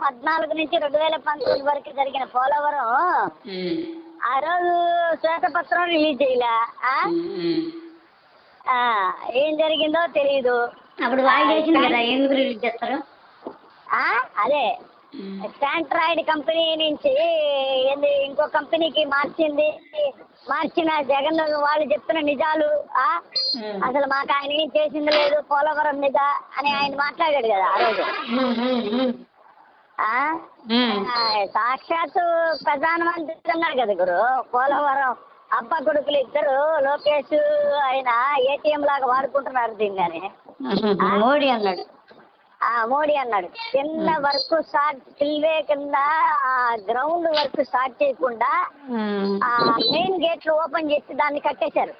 పద్నాలుగు నుంచి రెండు వేల పంతొమ్మిది వరకు జరిగిన పోలవరం ఆ రోజు శ్వేతపత్రం రిలీజ్ చేయలే. ఏం జరిగిందో తెలియదు అప్పుడు కదా ఎందుకు రిలీజ్ చేస్తారు? ఆ అదే. స్టాంట్రాయిడ్ కంపెనీ నుంచి ఏంది ఇంకో కంపెనీకి మార్చింది. మార్చిన జగన్ వాళ్ళు చెప్తున్న నిజాలు అసలు మాకు ఆయన ఏం చేసింది లేదు పోలవరం మీద అని ఆయన మాట్లాడాడు కదా ఆ రోజు. సాక్షాత్తు ప్రధానమంత్రి అన్నారు కదా గురు పోలవరం అబ్బ కొడుకులు ఇద్దరు లోకేష్ ఆయన ఏటీఎం లాగా వాడుకుంటున్నారు దీన్ని మోడీ అన్నాడు. ఆ మోడీ అన్నాడు. కింద వర్క్ స్టార్ట్ స్పిల్వే కింద ఆ గ్రౌండ్ వర్క్ స్టార్ట్ చేయకుండా మెయిన్ గేట్లు ఓపెన్ చేసి దాన్ని కట్టేశారు.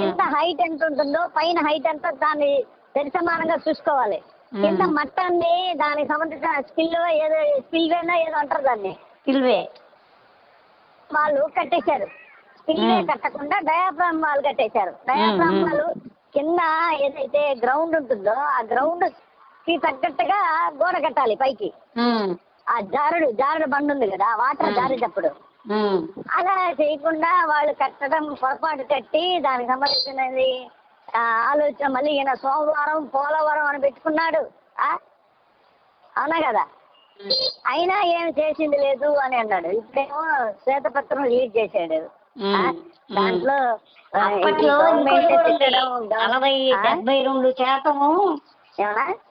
కింద హైట్ ఎంత ఉంటుందో పైన హైట్ ఎంత దాన్ని సరిసమానంగా చూసుకోవాలి. కింద మట్టాన్ని దానికి సంబంధించిన స్పిల్ ఏదో స్పిల్వేనో ఏదో అంటారు దాన్ని. పిల్వే వాళ్ళు కట్టేశారు. స్పిల్వే. కట్టకుండా డయాఫ్రామ్ వాళ్ళు కట్టేశారు. డయాఫ్రామ్. వాళ్ళు కింద ఏదైతే గ్రౌండ్ ఉంటుందో ఆ గ్రౌండ్కి తగ్గట్టుగా గోడ కట్టాలి పైకి. ఆ జారుడు జారుడు బండి ఉంది కదా వాటర్. జారేటప్పుడు. అలా చేయకుండా వాళ్ళు కట్టడం పొరపాటు కట్టి దానికి సంబంధించినది ఆలోచన మళ్ళీ ఈయన సోమవారం పోలవరం అని పెట్టుకున్నాడు. ఆ? అవునా కదా? అయినా ఏమి చేసింది లేదు అని అన్నాడు. ఇప్పుడేమో శ్వేతపత్రం రిలీజ్ చేశాడు. దాంట్లో ఆ? డెబ్బై రెండు శాతము?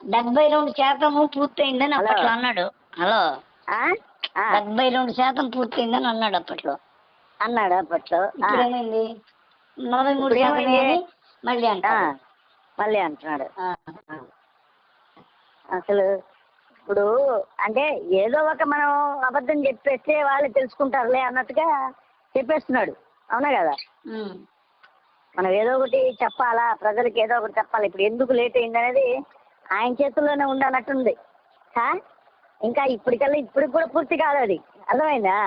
డెబ్బై రెండు శాతము పూర్తయిందని. అప్పట్లో అన్నాడు. హలో. డెబ్బై రెండు శాతం పూర్తయిందని అన్నాడు అప్పట్లో. అన్నాడు అప్పట్లో. నలభై మూడు శాతం మళ్ళీ ఆ, అంటాడు మళ్ళీ అంటున్నాడు. అసలు ఇప్పుడు అంటే ఏదో ఒక మనం అబద్ధం చెప్పేస్తే వాళ్ళు తెలుసుకుంటారులే అన్నట్టుగా చెప్పేస్తున్నాడు. అవునా కదా? మనం ఏదో ఒకటి చెప్పాలా? ప్రజలకు ఏదో ఒకటి చెప్పాలి? ఇప్పుడు ఎందుకు లేట్ అయింది అనేది ఆయన చేతుల్లోనే హా? ఇంకా ఇప్పటికల్లా ఇప్పటికి కూడా పూర్తి కాదు అది. అర్థమైందా?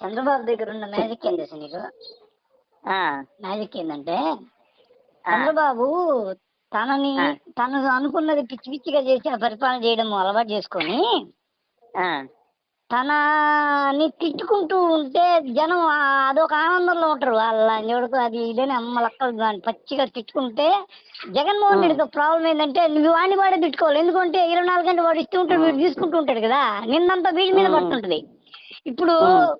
చంద్రబాబు దగ్గర ఉన్న మ్యాజిక్ ఏం తెలుసా నీకు? ఆ, మ్యాజిక్ ఏంటంటే చంద్రబాబు తనని. తను అనుకున్నది పిచ్చి పిచ్చిగా చేసి ఆ పరిపాలన చేయడం అలవాటు చేసుకొని తనని తిట్టుకుంటూ ఉంటే జనం అదొక ఆనందంలో ఉంటారు. వాళ్ళ ఎవరికి అది ఇదని అమ్మ లక్కలు దాన్ని పచ్చిగా తిట్టుకుంటే జగన్మోహన్ రెడ్డితో ప్రాబ్లం ఏంటంటే నువ్వు వాడిని వాడే తిట్టుకోవాలి. ఎందుకంటే ఇరవై నాలుగు గంటలు వాడు ఇస్తూ ఉంటాడు వీడు తీసుకుంటూ ఉంటాడు కదా. నిన్నంతా వీడి మీద పడుతుంటది. ఇప్పుడు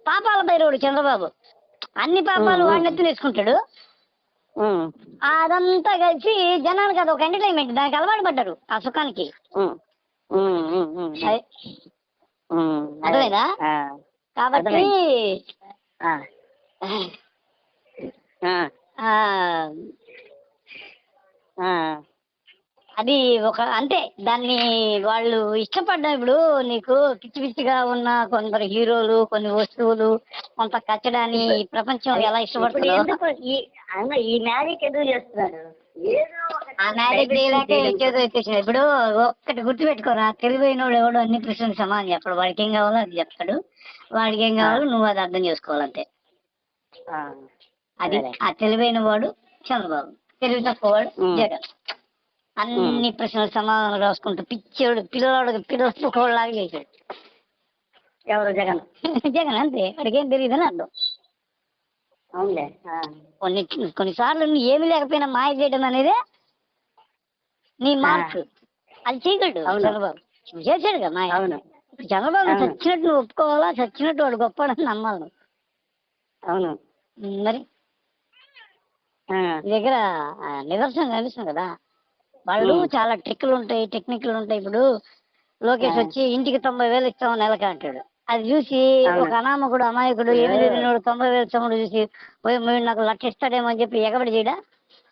పాపాల భైరవుడు చంద్రబాబు. అన్ని పాపాలు వాడిని ఉమ్, అదంతా కలిసి జనానికి అది ఒక ఎంటర్టైన్మెంట్ దానికి అలవాటు పడ్డారు ఆ సుఖానికి. అర్థమైందా? కాబట్టి ఆ, అది ఒక అంటే దాన్ని వాళ్ళు ఇష్టపడ్డా ఇప్పుడు నీకు పిచ్చి పిచ్చిగా ఉన్న కొందరు హీరోలు కొన్ని వస్తువులు కొంత కచ్చడాన్ని ప్రపంచం ఎలా ఇష్టపడుతుందో. ఈ మ్యాజిక్ ఎందుకు చేస్తున్నారు? ఆ మ్యారేజ్ చేయలేక ఇప్పుడు ఒక్కటి గుర్తుపెట్టుకోరా తెలివైనోడు ఎవడు అన్ని ప్రశ్నలకు సమాధానం చెప్పడు. వాడికి ఏం కావాలో అది చెప్తాడు. వాడికి ఏం కావాలో నువ్వు అది అర్థం చేసుకోవాలంతే. ఆ, అది. ఆ తెలివైన వాడు చంద్రబాబు. తెలివి తక్కువ వాడు. జగన్. అన్ని ప్రశ్నలకు సమాధానం రాసుకుంటూ పిచ్చోడు పిల్లవాడు పిల్లలు లాగా చేశాడు. ఎవరు? జగన్. జగన్ అంతే. వాడికి ఏం తెలియదని అర్థం. అవునులే. కొన్ని కొన్నిసార్లు నువ్వు ఏమి లేకపోయినా మాయ చేయడం అనేది నీ మార్క్ అది చేయగలడు. చంద్రబాబు చేశాడు కదా మాయ. అవును. చంద్రబాబు. చచ్చినట్టు నువ్వు ఒప్పుకోవాలా? చచ్చినట్టు వాడు గొప్పవాడని నమ్మాలి నువ్వు. అవును. మరి దగ్గర నిదర్శనం కనిపిస్తుంది కదా. వాళ్ళు. చాలా ట్రిక్లు ఉంటాయి టెక్నిక్లు ఉంటాయి ఇప్పుడు లోకేష్. వచ్చి ఇంటికి తొంభై వేలు ఇస్తామని నెలకి అంటాడు. అది చూసి. ఒక అనామకుడు అమాయకుడు ఏమి తెలియనోడు తొంభై వేలు ఇస్తామని చూసి పోయి మీరు నాకు లక్ష ఇస్తాడేమో అని చెప్పి ఎగబడి చేయడా?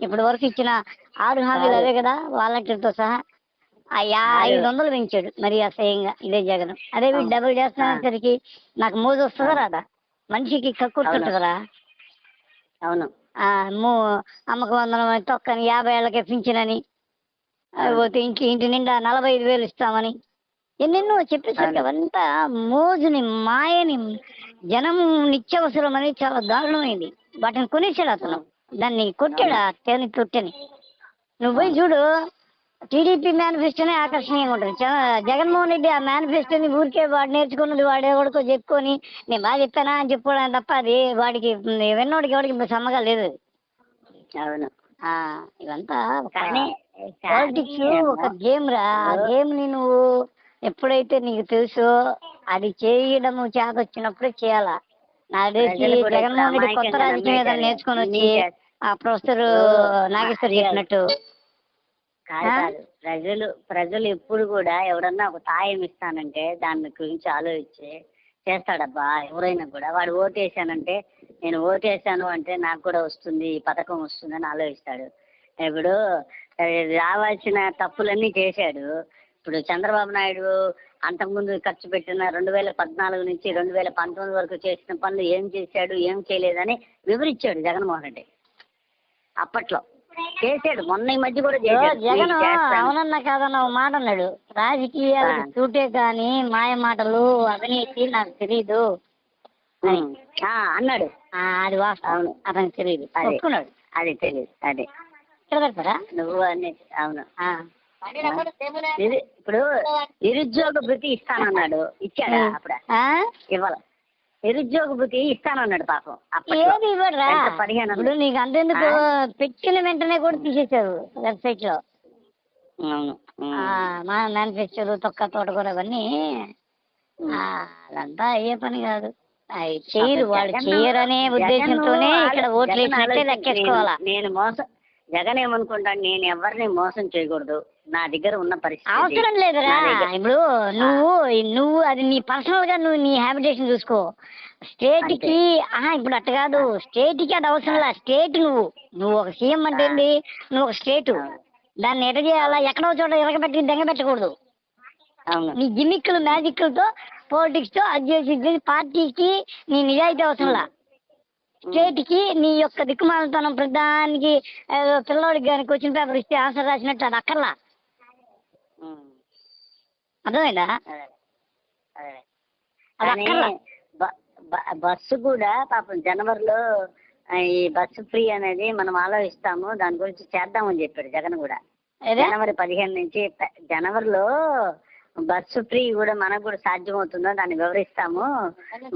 ఇప్పటి వరకు ఇచ్చిన ఆరు హామీలు అవే కదా వాలంటీర్తో సహా. ఆ యా ఐదు వందలు పెంచాడు మరి అసహ్యంగా ఇదే జగన్. అదే వీడు డబుల్ చేస్తున్నసరికి నాకు మోజు వస్తుందా రాదా? మనిషికి కక్కుర్తుంటుందిరా అవును. అమ్మకు వందనం తొక్కని యాభై ఏళ్ళకే పింఛనని పోతే ఇంటి ఇంటి నిండా నలభై ఐదు వేలు ఇస్తామని. ఎన్నెన్నో చెప్పేసరికి అవంతా మోజుని మాయని జనం నిత్యావసరం అనేది చాలా దారుణమైంది. వాటిని కొనేసాడు అతను. దాన్ని కొట్టాడు ఆ తేని తొట్టెని. నువ్వు పోయి చూడు టీడీపీ మేనిఫెస్టోనే ఆకర్షణీయంగా ఉంటుంది. జగన్మోహన్ రెడ్డి ఆ మేనిఫెస్టోని ఊరికే వాడు నేర్చుకున్నది వాడు ఎవడికో చెప్పుకొని నేను బాగా చెప్పానా? అని చెప్పుకోవడం తప్ప అది వాడికి విన్నోడికి ఎవడికి సమ్మగా లేదు అవును. ఆ, ఇదంతా కానీ పాలిటిక్స్ ఒక గేమ్ రా ఆ. గేమ్ని నువ్వు ఎప్పుడైతే నీకు తెలుసో అది చేయడము చేత వచ్చినప్పుడే చేయాలా నాకు తెలిసి ప్రజలు కూడా జగన్మోహన్ రెడ్డి కొత్త అమాయకంగా రాజకీయం ఏదైనా నమ్మేశారు. నేర్చుకొని వచ్చి నీ- ఆ ప్రొఫెసర్ నాగేశ్వర్. చెప్పినట్టు కాదు ఆ? కాదు ప్రజలు ప్రజలు ఎప్పుడు కూడా ఎవడన్నా ఒక తాయం ఇస్తానంటే దాని గురించి ఆలోచించి చేస్తాడబ్బా ఎవరైనా కూడా వాడు ఓటేసానంటే నేను ఓటేసాను అంటే నాకు కూడా వస్తుంది ఈ పథకం వస్తుంది అని ఆలోచిస్తాడు ఇప్పుడు రావాల్సిన తప్పులన్నీ చేశాడు. ఇప్పుడు చంద్రబాబు నాయుడు అంతకుముందు ఖర్చు పెట్టిన రెండు వేల పద్నాలుగు నుంచి రెండు వేల పంతొమ్మిది వరకు చేసిన పనులు ఏం చేశాడు ఏం చేయలేదని వివరించాడు జగన్మోహన్ రెడ్డి. అప్పట్లో చేశాడు. మొన్న ఈ మధ్య కూడా జగన్. అవునన్నా కాదన్న మాట అన్నాడు. రాజకీయాలకు ఆ. చూటే కానీ మాయ మాటలు అవినీతి నాకు తెలియదు అన్నాడు. అది వాస్తవం. అతనికి తెలియదు అది. తెలియదు అదే. ఇక్కడ పెడతారా? నువ్వు అన్ని అవును. ఇప్పుడు నిరుద్యోగ భృతి ఇస్తానన్నాడు. ఇచ్చాడా అప్పుడు? ఇవ్వాల. నిరుద్యోగ భృతి ఇస్తానన్నాడు పాపం. ఏది ఇవ్వడురా? పదిహేను ఇప్పుడు నీకు అంతెందుకు? పెట్టిన వెంటనే కూడా తీసేశారు వెబ్సైట్లో అవును మా మేనిఫెస్టోలు తొక్క తోటకూర అవన్నీ. అదంతా అయ్యే పని కాదు. అవి చేయరు వాళ్ళు చేయరనే ఉద్దేశంతోనే ఇక్కడ ఓట్లు వేసినట్టే లెక్కేసుకోవాలా. నేను మోసం జగన్ ఏమనుకుంటాను నేను ఎవరిని మోసం చేయకూడదు. నా దగ్గర ఉన్న పరిస్థితి అవసరం లేదురా ఇప్పుడు నువ్వు నువ్వు అది నీ పర్సనల్గా నువ్వు నీ హ్యాబిటేషన్ చూసుకో. స్టేట్కి ఆహా ఇప్పుడు అట్ట కాదు. స్టేట్కి అది అవసరం లే స్టేట్ నువ్వు. నువ్వు ఒక సీఎం అంటే ఏంటి నువ్వు ఒక స్టేట్ దాన్ని ఎట చేయాలా? ఎక్కడో చోట ఎరగబెట్టి దెంగ పెట్టకూడదు. అవును. నీ గిమిక్కులు మ్యాజిక్లతో పాలిటిక్స్తో అది చేసి పార్టీకి నీ నిజాయితీ అవసరంలా స్టేట్కి నీ యొక్క దిక్కుమాలతనం ప్రధానికి పిల్లోడికి కానీ క్వశ్చన్ పేపర్ ఇస్తే ఆన్సర్ రాసినట్టు అది అక్కర్లా. అర్థమైందా? అదే అక్కర్లా? బస్సు కూడా పాపం జనవరిలో ఈ బస్సు ఫ్రీ అనేది మనం ఆలోచిస్తాము. దాని గురించి చేద్దామని చెప్పాడు జగన్ కూడా? జనవరి పదిహేను నుంచి జనవరిలో బస్సు ఫ్రీ కూడా మనకు కూడా సాధ్యమవుతుందో? దాన్ని వివరిస్తాము.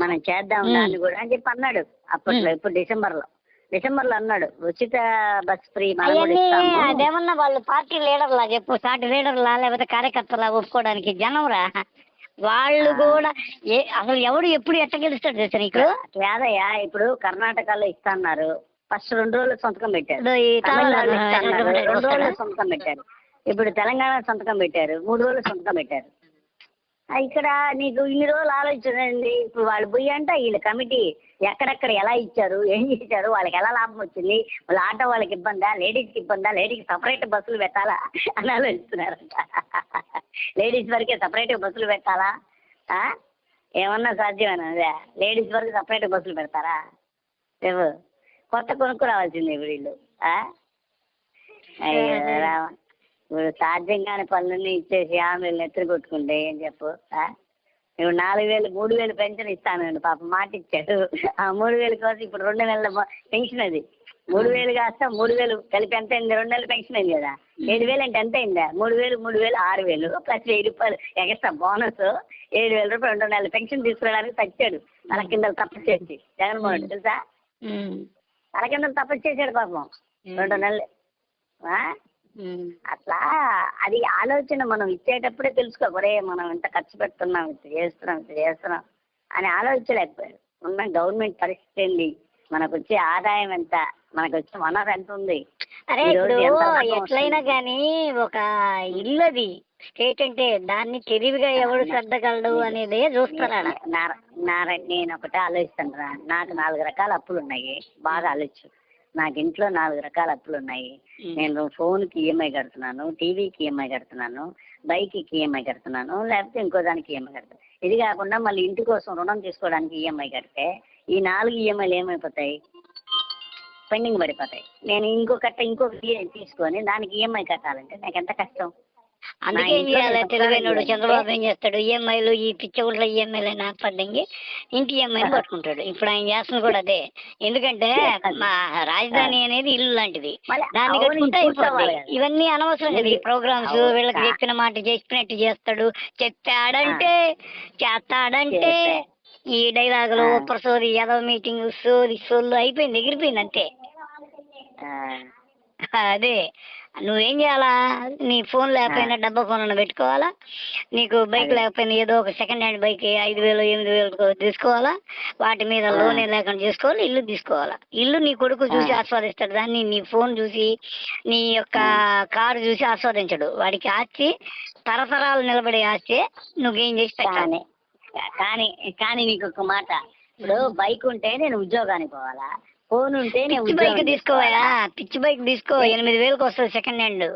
మనం చేద్దాం. దాన్ని కూడా అని చెప్పి అన్నాడు. అప్పట్లో ఇప్పుడు డిసెంబర్లో డిసెంబర్లో అన్నాడు ఉచిత బస్ ఫ్రీ అదేమన్నా వాళ్ళు పార్టీ లీడర్లా చెప్పు సాటి లీడర్లా లేకపోతే కార్యకర్తలా ఒప్పుకోవడానికి జనంరా? వాళ్ళు కూడా ఏ అసలు ఎవడు ఎప్పుడు ఎట్ట గెలుస్తాడు తెలుసా నీకు? కాదయ్యా ఇప్పుడు కర్ణాటకలో ఇస్తున్నారు ఫస్ట్ రెండు రోజులు సంతకం పెట్టారు. రెండు? రోజులు సంతకం పెట్టారు. ఇప్పుడు తెలంగాణ సంతకం పెట్టారు. మూడు రోజులు సంతకం పెట్టారు. ఇక్కడ నీకు ఇన్ని రోజులు ఆలోచన ఉంది ఇప్పుడు వాళ్ళు పోయి అంటే వీళ్ళ కమిటీ ఎక్కడెక్కడ ఎలా ఇచ్చారు ఏం చేశారు వాళ్ళకి ఎలా లాభం వచ్చింది వాళ్ళ ఆటో వాళ్ళకి ఇబ్బందా లేడీస్కి ఇబ్బందా లేడీస్కి సపరేట్ బస్సులు పెట్టాలా అని ఆలోచిస్తున్నారంట. లేడీస్ వరకే సపరేట్ బస్సులు పెట్టాలా? ఏమన్నా సాధ్యమేనా? అదే లేడీస్ వరకు సపరేట్ బస్సులు పెడతారా? రేపు కొత్త కొనుక్కు రావాల్సింది వీళ్ళు? అయ్యో రామ. ఇప్పుడు సాధ్యం కాని పనులన్నీ ఇచ్చేసి ఆమె నెత్తిన కొట్టుకుంటే ఏం చెప్పు? ఇప్పుడు నాలుగు వేలు మూడు వేలు పెన్షన్ ఇస్తానండి పాప మాట ఇచ్చాడు. ఆ మూడు వేలు కోసం ఇప్పుడు రెండు నెలల పెన్షన్ అది. మూడు వేలు కాస్త మూడు వేలు కలిపి ఎంత అయింది? రెండు నెలల పెన్షన్ అయింది కదా. ఏడు వేలు అంటే ఎంత అయిందా? మూడు వేలు మూడు వేలు ఆరు వేలు ప్లస్ వెయ్యి రూపాయలు ఎక్స్ట్రా బోనస్ ఏడు వేల రూపాయలు రెండు నెలల పెన్షన్ తీసుకురావడానికి తెచ్చాడు తల కింద తప్పు చేసి. జగన్మోహన్ రెడ్డి తెలుసా. తల కింద తప్పు చేశాడు పాపం. రెండు నెలలు. అట్లా అది ఆలోచన మనం ఇచ్చేటప్పుడే తెలుసుకో ఒరే మనం ఇంత ఖర్చు పెడుతున్నాం ఇంత చేస్తున్నాం ఇంత చేస్తున్నాం అని ఆలోచించలేకపోయాడు ఉన్న గవర్నమెంట్ పరిస్థితి ఏంది? మనకు వచ్చే ఆదాయం ఎంత? మనకు వచ్చే వనరు ఎంత ఉంది? అరే ఇప్పుడు ఎట్లయినా? కానీ ఒక ఇల్లు అది స్టేట్ అంటే దాన్ని తెలివిగా ఎవడు సర్దగలడు అనేది నార- నేను ఒకటే ఆలోచిస్తాను రా. నాకు నాలుగు రకాల అప్పులు ఉన్నాయి. బాగా ఆలోచన నాకు ఇంట్లో నాలుగు రకాల అప్పులు ఉన్నాయి. నేను ఫోన్కి ఈఎంఐ కడుతున్నాను టీవీకి ఈఎంఐ కడుతున్నాను బైక్కి ఈఎంఐ కడుతున్నాను లేకపోతే ఇంకో దానికి ఈఎంఐ కడతాను ఇది కాకుండా మళ్ళీ ఇంటి కోసం రుణం తీసుకోవడానికి ఈఎంఐ కడితే ఈ నాలుగు ఈఎంఐలు ఏమైపోతాయి? పెండింగ్ పడిపోతాయి. నేను ఇంకో కట్ట ఇంకొక తీసుకొని దానికి ఈఎంఐ కట్టాలంటే నాకు ఎంత కష్టం? అందుకే ఏం చేయాలి తెలివైనడు చంద్రబాబు ఏం చేస్తాడు? ఈఎంఐలు ఈ పిచ్చగుంట్ల ఈఎంఐలు నాపద్దంగి ఇంటి ఈఎంఐలు పట్టుకుంటాడు. ఇప్పుడు ఆయన చేస్తుంది కూడా అదే. ఎందుకంటే మా రాజధాని అనేది ఇల్లు లాంటిది. దాన్ని కట్టుకుంటే కదా. ఇవన్నీ అనవసరం కదా ఈ ప్రోగ్రామ్స్. వీళ్ళకి చెప్పిన మాట చెప్పినట్టు చేస్తాడు. చెప్పాడంటే చేస్తాడంటే చేస్తే. ఈ డైలాగులు. ఒప్పర్ సోది యాదవ్ మీటింగ్ సోది సోళ్ళు అయిపోయింది ఎగిరిపోయింది అంతే. అదే. నువ్వేం చేయాలా? నీ ఫోన్ లేకపోయినా డబ్బా ఫోన్ అన్న పెట్టుకోవాలా? నీకు బైక్. లేకపోయినా ఏదో ఒక సెకండ్ హ్యాండ్ బైక్ ఐదు వేలు ఎనిమిది వేలు తీసుకోవాలా? వాటి మీద. లోన్ లేకుండా చేసుకోవాలి ఇల్లు తీసుకోవాలా? ఇల్లు నీ కొడుకు చూసి. ఆస్వాదిస్తాడు. దాన్ని నీ ఫోన్ చూసి నీ యొక్క కారు చూసి ఆస్వాదించడు. వాడికి ఆస్తి తరతరాలు నిలబడే ఆస్తి నువ్వు చేసి పెట్టాలి? కానీ కానీ కానీ నీకు ఒక మాట. ఇప్పుడు బైక్ ఉంటే నేను ఉద్యోగానికి పోవాలా? ఫోన్ ఉంటే నేను పిచ్చి బైక్ తీసుకోవాలా? పిచ్చి బైక్ తీసుకో ఎనిమిది వేలకు వస్తుంది సెకండ్ హ్యాండ్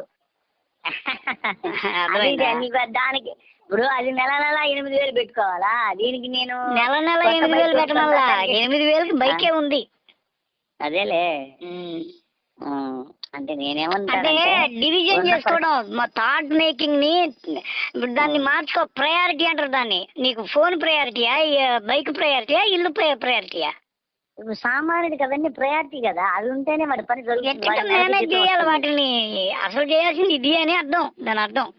దానికి ఇప్పుడు అది నెల నెల ఎనిమిది వేలు పెట్టుకోవాలా? దీనికి నేను నెల నెల ఎనిమిది వేలు పెట్టమల్లా? ఎనిమిది వేలకి బైకే ఉంది. అదేలే. అంటే నేనేమంటానంటే డివిజన్ చేసుకోవడం మా థాట్ మేకింగ్ని ఇప్పుడు దాన్ని మార్చుకో ప్రయారిటీ అంటారు దాన్ని. నీకు ఫోన్ ప్రయారిటీయా బైక్ ప్రయారిటీయా ఇల్లు ప్రయారిటీయా ఇప్పుడు సామాన్యుడికి అవన్నీ ప్రయారిటీ కదా. అది ఉంటేనే మరి పని జరుగుతుంది. వాడి మేనేజ్ చేయాలి. వాటిని? అసలు చేయాల్సింది ఇది అని అర్థం. దాని అర్థం.